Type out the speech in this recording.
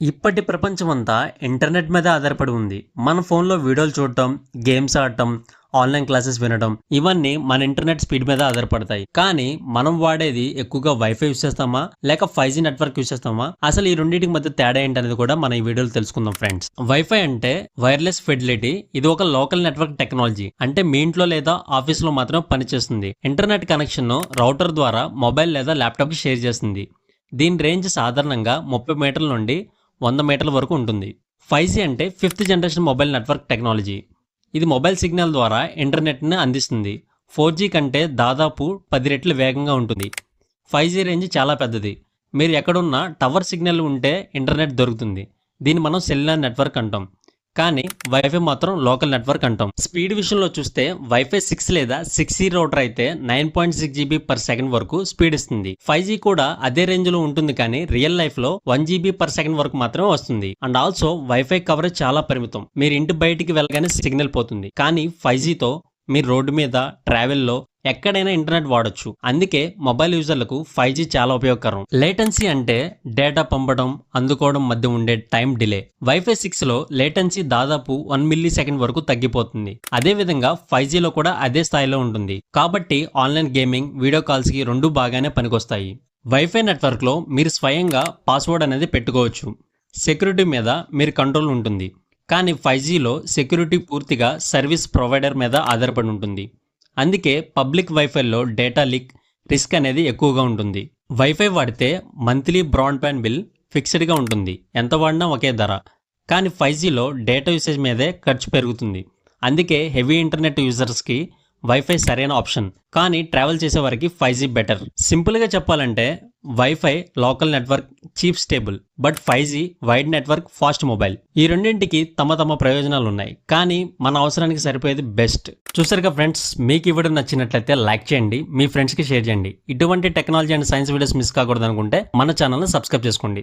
ఇప్పటి ప్రపంచం అంతా ఇంటర్నెట్ మీద ఆధారపడి ఉంది. మన ఫోన్లో వీడియోలు చూడటం గేమ్స్ ఆడటం ఆన్లైన్ క్లాసెస్ వినడం ఇవన్నీ మన ఇంటర్నెట్ స్పీడ్ మీద ఆధారపడతాయి. కానీ మనం వాడేది ఎక్కువగా వైఫై యూస్ చేస్తామా? లేక ఫైవ్ జీ నెట్వర్క్ యూస్ చేస్తామా? అసలు ఈ రెండింటికి మధ్య తేడా ఏంటనేది కూడా మనం ఈ వీడియోలో తెలుసుకుందాం ఫ్రెండ్స్. వైఫై అంటే వైర్లెస్ ఫెసిలిటీ ఇది ఒక లోకల్ నెట్వర్క్ టెక్నాలజీ. అంటే మీ ఇంట్లో లేదా ఆఫీస్లో మాత్రం పనిచేస్తుంది. ఇంటర్నెట్ కనెక్షన్ రౌటర్ ద్వారా మొబైల్ లేదా ల్యాప్టాప్కి షేర్ చేస్తుంది. దీని రేంజ్ సాధారణంగా ముప్పై మీటర్ల నుండి వంద మీటర్ల వరకు ఉంటుంది. ఫైవ్ జీ అంటే fifth generation mobile network technology. ఇది మొబైల్ సిగ్నల్ ద్వారా ఇంటర్నెట్ని అందిస్తుంది. ఫోర్ జీ కంటే దాదాపు పది రెట్లు వేగంగా ఉంటుంది. ఫైవ్ జీ రేంజ్ చాలా పెద్దది. మీరు ఎక్కడున్నా టవర్ సిగ్నల్ ఉంటే ఇంటర్నెట్ దొరుకుతుంది. దీన్ని మనం సెల్యులర్ నెట్వర్క్ అంటాం. కానీ వైఫై మాత్రం లోకల్ నెట్వర్క్ అంటాం. స్పీడ్ విషయంలో చూస్తే వైఫై సిక్స్ లేదా సిక్స్ జీ రౌటర్ అయితే nine point six GB per second వరకు స్పీడ్ ఇస్తుంది. ఫైవ్ జీ కూడా అదే రేంజ్లో ఉంటుంది కానీ రియల్ లైఫ్లో వన్ జీబీ పర్ సెకండ్ వరకు మాత్రమే వస్తుంది. అండ్ ఆల్సో వైఫై కవరేజ్ చాలా పరిమితం. మీరు ఇంటి బయటికి వెళ్ళగానే సిగ్నల్ పోతుంది. కానీ ఫైవ్ జీతో మీరు రోడ్డు మీద ట్రావెల్లో ఎక్కడైనా ఇంటర్నెట్ వాడొచ్చు. అందుకే మొబైల్ యూజర్లకు ఫైవ్ జీ చాలా ఉపయోగకరం. లేటెన్సీ అంటే డేటా పంపడం అందుకోవడం మధ్య ఉండే టైం డిలే. వైఫై సిక్స్లో లేటెన్సీ దాదాపు వన్ మిల్లీ సెకండ్ వరకు తగ్గిపోతుంది. అదే విధంగా ఫైవ్ జీలో కూడా అదే స్థాయిలో ఉంటుంది. కాబట్టి ఆన్లైన్ గేమింగ్ వీడియో కాల్స్కి రెండు బాగానే పనికొస్తాయి. వైఫై నెట్వర్క్లో మీరు స్వయంగా పాస్వర్డ్ అనేది పెట్టుకోవచ్చు. సెక్యూరిటీ మీద మీరు కంట్రోల్ ఉంటుంది. కానీ ఫైవ్ జీలో సెక్యూరిటీ పూర్తిగా సర్వీస్ ప్రొవైడర్ మీద ఆధారపడి ఉంటుంది. అందుకే పబ్లిక్ వైఫైలో డేటా లీక్ రిస్క్ అనేది ఎక్కువగా ఉంటుంది. వైఫై వాడితే మంత్లీ బ్రాడ్బ్యాండ్ బిల్ ఫిక్స్డ్గా ఉంటుంది. ఎంత వాడినా ఒకే ధర. కానీ ఫైవ్ జీలో డేటా యూసేజ్ మీదే ఖర్చు పెరుగుతుంది. అందుకే హెవీ ఇంటర్నెట్ యూజర్స్కి వైఫై సరైన ఆప్షన్. కానీ ట్రావెల్ చేసే వారికి ఫైవ్ జీ బెటర్. సింపుల్గా చెప్పాలంటే WiFi local network cheap stable but five G wide network fast mobile ఈ రెండింటికి తమ తమ ప్రయోజనాలు ఉన్నాయి కానీ మన అవసరానికి సరిపోయేది బెస్ట్ చూసారుగా ఫ్రెండ్స్ మీకు ఇవ్వడం నచ్చినట్లయితే లైక్ చేయండి మీ ఫ్రెండ్స్కి షేర్ చేయండి. ఇటువంటి technology and science videos miss కాకూడదు అనుకుంటే మన ఛానల్ని సబ్స్క్రైబ్ చేసుకోండి.